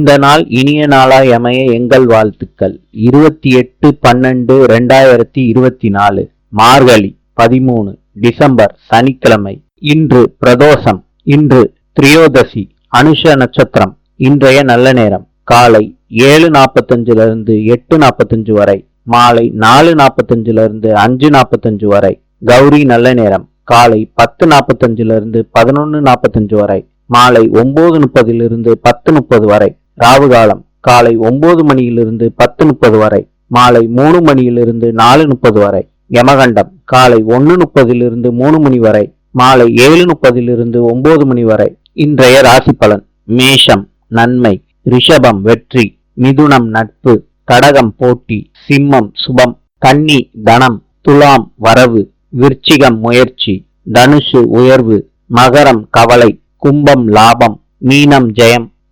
இந்த நாள் இனிய நாளாய் அமைய எங்கள் வாழ்த்துக்கள். இருபத்தி எட்டு பன்னெண்டு ரெண்டாயிரத்தி இருபத்தி நாலு மார்கழி பதிமூணு டிசம்பர் சனிக்கிழமை. இன்று பிரதோஷம் இன்று திரியோதசி அனுஷ நட்சத்திரம் இன்றைய நல்ல நேரம். காலை ஏழு நாற்பத்தஞ்சுல இருந்து எட்டு நாற்பத்தஞ்சு வரை மாலை நாலு நாற்பத்தஞ்சுல இருந்து அஞ்சு நாற்பத்தஞ்சு வரை கௌரி நல்ல நேரம். காலை பத்து நாற்பத்தஞ்சுல இருந்து நாற்பத்தஞ்சு வரை மாலை ஒன்பது முப்பதிலிருந்து பத்து முப்பது வரை. ராவு காலம். காலை ஒன்பது மணியிலிருந்து பத்து முப்பது வரை. மாலை மூணு மணியிலிருந்து நாலு முப்பது வரை. யமகண்டம். காலை ஒன்று முப்பதிலிருந்து மூணு மணி வரை. மாலை ஏழு முப்பதிலிருந்து ஒன்பது மணி வரை. இன்றைய ராசி பலன். மேஷம். நன்மை. ரிஷபம். வெற்றி. மிதுனம். நட்பு. கடகம். போட்டி. சிம்மம். சுபம். கன்னி. தனம். துலாம். வரவு. விருச்சிகம். முயற்சி. தனுஷு உயர்வு. மகரம். கவலை. கும்பம். லாபம். மீனம். ஜெயம்.